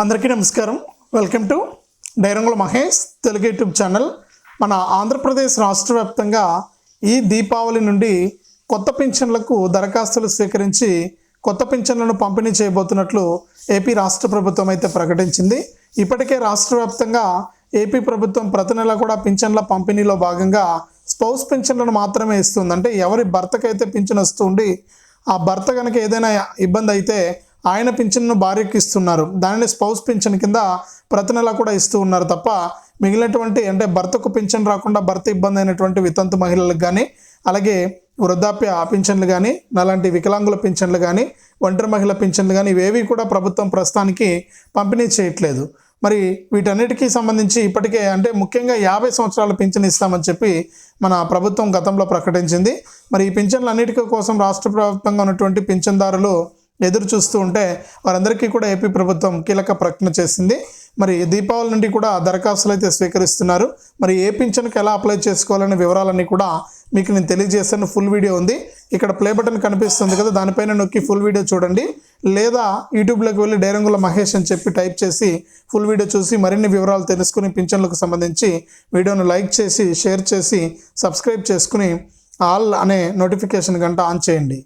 అందరికీ నమస్కారం. Welcome to డైరంగుల మహేష్ తెలుగు యూట్యూబ్ ఛానల్ మన ఆంధ్రప్రదేశ్ రాష్ట్ర వ్యాప్తంగా ఈ దీపావళి నుండి కొత్త పింఛన్లకు దరఖాస్తులు స్వీకరించి కొత్త పింఛన్లను పంపిణీ చేయబోతున్నట్లు ఏపీ రాష్ట్ర ప్రభుత్వం అయితే ప్రకటించింది. ఇప్పటికే రాష్ట్ర వ్యాప్తంగా ఏపీ ప్రభుత్వం ప్రతి నెల కూడా పింఛన్ల పంపిణీలో భాగంగా స్పౌస్ పింఛన్లను మాత్రమే ఇస్తుంది అంటే ఎవరి భర్తకైతే పింఛన్ వస్తుండి ఆ భర్త కనుక ఏదైనా ఇబ్బంది అయితే ఆయన పింఛన్ను భార్యకి ఇస్తున్నారు. దానిని స్పౌస్ పింఛన్ కింద ప్రతి నెల కూడా ఇస్తూ ఉన్నారు తప్ప మిగిలినటువంటి అంటే భర్తకు పింఛన్ రాకుండా భర్త ఇబ్బంది అయినటువంటి వితంతు మహిళలకు కానీ అలాగే వృద్ధాప్య పింఛన్లు కానీ అలాంటి వికలాంగుల పింఛన్లు కానీ ఒంటరి మహిళ పింఛన్లు కానీ ఇవేవి కూడా ప్రభుత్వం ప్రస్తుతానికి పంపిణీ చేయట్లేదు. మరి వీటన్నిటికీ సంబంధించి ఇప్పటికే అంటే ముఖ్యంగా యాభై సంవత్సరాల పింఛన్ ఇస్తామని చెప్పి మన ప్రభుత్వం గతంలో ప్రకటించింది. మరి ఈ పింఛన్లు కోసం రాష్ట్ర ప్రభుత్వంగా ఉన్నటువంటి పింఛన్దారులు ఎదురు చూస్తూ ఉంటే వారందరికీ కూడా ఏపీ ప్రభుత్వం కీలక ప్రకటన చేసింది. మరి దీపావళి నుండి కూడా దరఖాస్తులు అయితే స్వీకరిస్తున్నారు. మరి ఏ పింఛన్కి ఎలా అప్లై చేసుకోవాలనే వివరాలన్నీ కూడా మీకు నేను తెలియజేస్తాను ఫుల్ వీడియో ఉంది. ఇక్కడ ప్లే బటన్ కనిపిస్తుంది కదా దానిపైన నొక్కి ఫుల్ వీడియో చూడండి. లేదా యూట్యూబ్లోకి వెళ్ళి డైరంగుల మహేష్ అని చెప్పి టైప్ చేసి ఫుల్ వీడియో చూసి మరిన్ని వివరాలు తెలుసుకుని పింఛన్లకు సంబంధించి వీడియోను లైక్ చేసి షేర్ చేసి సబ్స్క్రైబ్ చేసుకుని ఆల్ అనే నోటిఫికేషన్ గంట ఆన్ చేయండి.